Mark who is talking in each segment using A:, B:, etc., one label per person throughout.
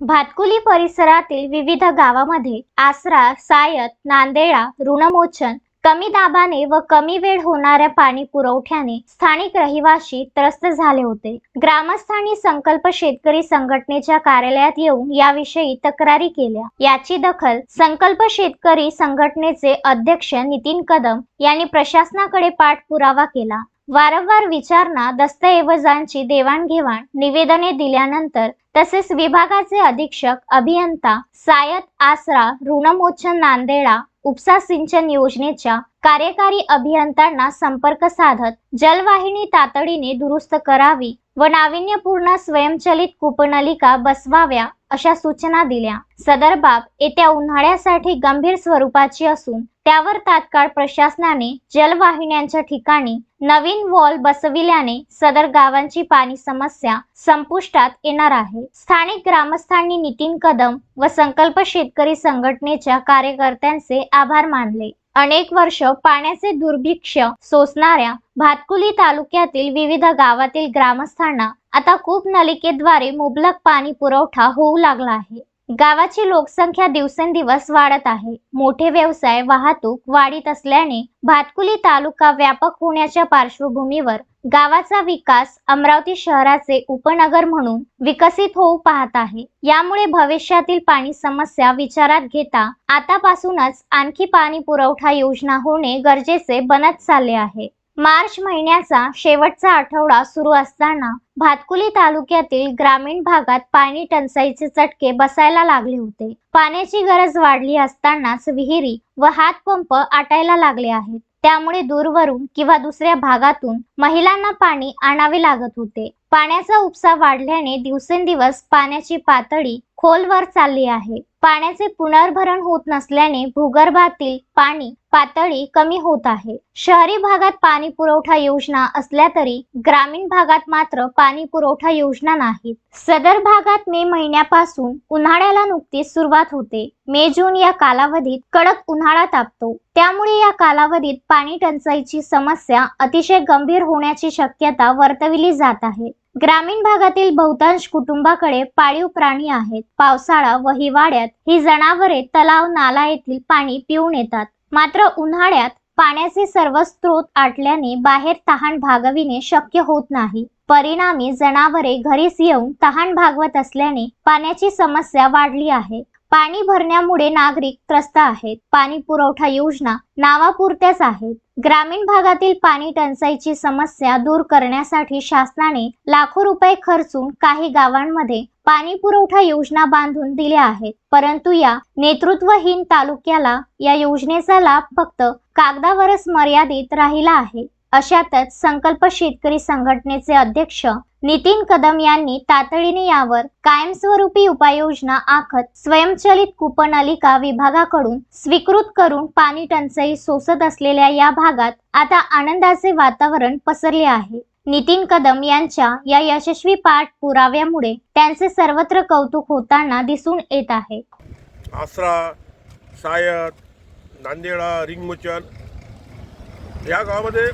A: भातकुली परिसरातील विविध गावामध्ये आसरा सायत नांदेडा ऋणमोचन कमी दाबाने व कमी वेळ होणाऱ्या पाणी पुरवठ्याने स्थानिक रहिवासी त्रस्त झाले होते. ग्रामस्थांनी संकल्प शेतकरी संघटनेच्या कार्यालयात येऊन याविषयी तक्रारी केल्या. याची दखल संकल्प शेतकरी संघटनेचे अध्यक्ष नितीन कदम यांनी प्रशासनाकडे पाठपुरावा केला. वारंवार विचारणा दस्तऐवजांची देवाणघेवाण निवेदने दिल्यानंतर तसेच विभागाचे अधीक्षक अभियंता सायत आसरा ऋणमोचन नांदेडा उपसा सिंचन योजनेच्या कार्यकारी अभियंत्यांना संपर्क साधत जलवाहिनी तातडीने दुरुस्त करावी व नाविन्यपूर्ण स्वयंचलित कूपनलिका बसवाव्या अशा सूचना दिल्या. सदर बाब येत्या उन्हाळ्यासाठी गंभीर स्वरूपाची असून त्यावर तात्काळ प्रशासनाने जलवाहिन्यांच्या ठिकाणी नवीन वॉल बसविल्याने सदर गावांची पाणी समस्या संपुष्टात येणार आहे. स्थानिक ग्रामस्थांनी नितीन कदम व संकल्प शेतकरी संघटनेच्या कार्यकर्त्यांचे आभार मानले. अनेक वर्ष पाण्याचे दुर्भिक्ष्य सोसणाऱ्या भातकुली तालुक्यातील विविध गावातील ग्रामस्थांना आता कूप नलिकेद्वारे मुबलक पाणी पुरवठा होऊ लागला आहे. गावाची लोकसंख्या दिवसेंदिवस वाढत आहे. मोठे व्यवसाय वाहतूक वाढीत असल्याने भातकुली तालुका व्यापक होण्याच्या पार्श्वभूमीवर गावाचा विकास अमरावती शहराचे उपनगर म्हणून विकसित होऊ पाहत आहे. यामुळे भविष्यातील पाणी समस्या विचारात घेता आतापासूनच आणखी पाणी पुरवठा योजना होणे गरजेचे बनत चालले आहे. मार्च महिन्याचा शेवटचा आठवडा सुरू असताना भातकुली तालुक्यातील ग्रामीण भागात पाणी टंचाईचे चटके बसायला लागले होते. पाण्याची गरज वाढली असतानाच विहिरी व हातपंप आटायला लागले आहेत. त्यामुळे दूरवरून किंवा दुसऱ्या भागातून महिलांना पाणी आणावे लागत होते. पाण्याचा उपसा वाढल्याने दिवसेंदिवस पाण्याची पातळी खोलवर चालली आहे. पाण्याचे पुनर्भरण होत नसल्याने भूगर्भातील पाणी पातळी कमी होत आहे. शहरी भागात पाणी पुरवठा योजना असल्या तरी ग्रामीण भागात मात्र पाणी पुरवठा योजना नाहीत. सदर भागात मे महिन्यापासून उन्हाळ्याला नुकतीच सुरुवात होते. मे जून या कालावधीत कडक उन्हाळा तापतो. त्यामुळे या कालावधीत पाणी टंचाईची समस्या अतिशय गंभीर होण्याची शक्यता वर्तविली जात आहे. ग्रामीण भागातील बहुतांश कुटुंबाकडे पाळीव प्राणी आहेत. पावसाळा व हिवाळ्यात ही जनावरे तलाव नाला येथील पाणी पिऊन येतात. मात्र उन्हाळ्यात पाण्याचे सर्व स्रोत आटल्याने बाहेर तहान भागविणे शक्य होत नाही. परिणामी जनावरे घरीच येऊन तहान भागवत असल्याने पाण्याची समस्या वाढली आहे. पाणी भरण्यामुळे नागरिक त्रस्त आहेत. पाणी पुरवठा योजना नावापुरत्याच आहेत. ग्रामीण भागातील पाणी टंचाईची समस्या दूर करण्यासाठी शासनाने लाखो रुपये खर्चून काही गावांमध्ये पाणी पुरवठा योजना बांधून दिल्या आहेत. परंतु या नेतृत्वहीन तालुक्याला या योजनेचा लाभ फक्त कागदावरच मर्यादित राहिला आहे. अशातच संकल्प शेतकरी संघटनेचे अध्यक्ष नितीन कदम यांनी तातडीने यावर कायमस्वरूपी उपाययोजना आखत स्वयंचलित कूपनलिका विभागाकडून स्वीकृत करून पाणी टंचाई सोसत असलेल्या या भागात आता आनंदाचे वातावरण पसरले आहे. नितीन कदम यांच्या या यशस्वी पाठपुराव्यामुळे त्यांचे सर्वत्र कौतुक होताना दिसून येत आहे.
B: आसरा सायत नांदेडा रिंगमुचल या गावामध्ये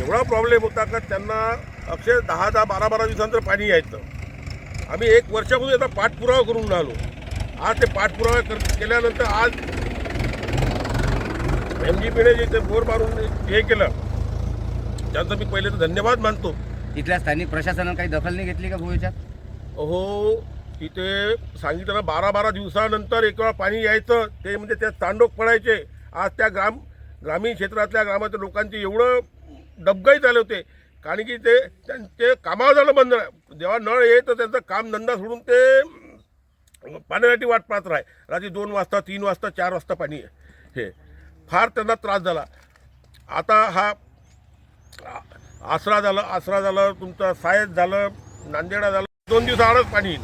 B: एवढा प्रॉब्लेम होता का त्यांना अक्षर दहा दहा बारा बारा दिवसानंतर पाणी यायचं. आम्ही एक वर्षापासून याचा पाठपुरावा करून राहिलो आज ते पाठपुरावा कर केल्यानंतर आज एम जी पीने जे ते बोर मारून हे केलं त्यांचा मी पहिले तर धन्यवाद मानतो.
C: इथल्या स्थानिक प्रशासनानं काही दखल नाही घेतली का भूमीच्यात
B: हो तिथे सांगितलं ना बारा बारा दिवसानंतर एक वेळा पाणी यायचं ते म्हणजे त्या तांडोक पडायचे. आज त्या ग्राम ग्रामीण क्षेत्रातल्या ग्रामाच्या लोकांचे एवढं डबगाई झाले होते. कारण की ते त्यांचे कामावर झालं बंद जेव्हा नळ येत तर त्यांचं काम धंदा सोडून ते पाण्यासाठी वाट पाहत राहाय. रात्री दोन वाजता तीन वाजता चार वाजता पाणी आहे. हे. फार त्यांना त्रास झाला. आता हा आसरा झालं आसरा झालं तुमचं सायद झालं नांदेडा झालं दोन दिवसाआडच पाणी येईल.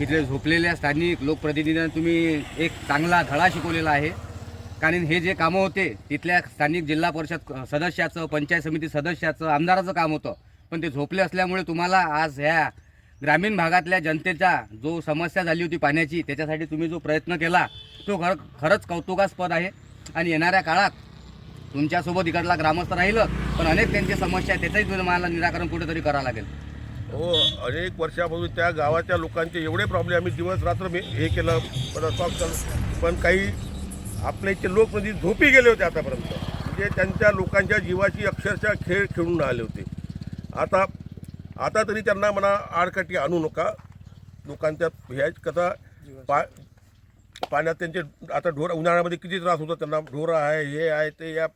C: इथले झोपलेल्या स्थानिक लोकप्रतिनिधींना तुम्ही एक चांगला धडा शिकवलेला आहे. कारण हे जे कामं होते तिथल्या स्थानिक जिल्हा परिषद सदस्याचं पंचायत समिती सदस्याचं आमदाराचं काम होतं. पण ते झोपले असल्यामुळे तुम्हाला आज ह्या ग्रामीण भागातल्या जनतेचा जो समस्या झाली होती पाण्याची त्याच्यासाठी तुम्ही जो प्रयत्न केला तो खर खरंच कौतुकास्पद आहे. आणि येणाऱ्या काळात तुमच्यासोबत इकडला ग्रामस्थ राहिलं पण अनेक त्यांची समस्या आहे त्याचंही तुम्हाला निराकरण कुठेतरी करावं लागेल.
B: हो अनेक वर्षापासून त्या गावाच्या लोकांचे एवढे प्रॉब्लेम आम्ही दिवस रात्र मी हे केलं केलं. पण काही आपल्या इथचे लोक म्हणजे झोपी गेले होते आतापर्यंत. म्हणजे त्यांच्या लोकांच्या जीवाची अक्षरशः खेळ खेळून आले होते. आता आता तरी त्यांना म्हणा आडकाठी आणू नका. लोकांच्या ह्या कसा पा पाण्यात त्यांचे आता ढोर उन्हाळ्यामध्ये किती त्रास होतो त्यांना. ढोरं आहे हे आहे ते या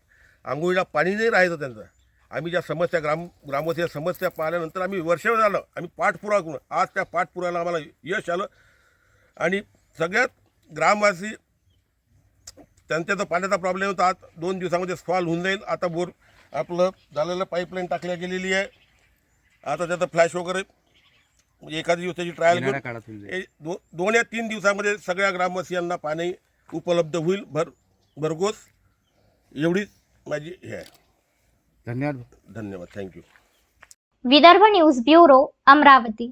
B: आंघोळीला पाणी नाही राहायचं त्यांचं. आम्ही ज्या समस्या ग्राम ग्रामवासी समस्या पाहिल्यानंतर आम्ही वर्ष झालं. आम्ही पाठपुरावा करून आज त्या पाठपुराव्याला आम्हाला यश आलं. आणि सगळ्यात ग्रामवासी त्यांच्या जो पाण्याचा प्रॉब्लेम होता. आज दोन दिवसामध्ये सॉल्व्ह होऊन जाईल. आता बोर आपलं झालेलं पाईपलाईन टाकल्या गेलेली आहे. आता त्याचं फ्लॅश वगैरे म्हणजे एखाद्या दिवसाची ट्रायल. हे दो दोन या तीन दिवसामध्ये सगळ्या ग्रामवासियांना पाणी उपलब्ध होईल. भर भरघोस. एवढीच माझी हे आहे.
C: धन्यवाद.
B: धन्यवाद. Thank you
A: Vidarbha news bureau Amravati.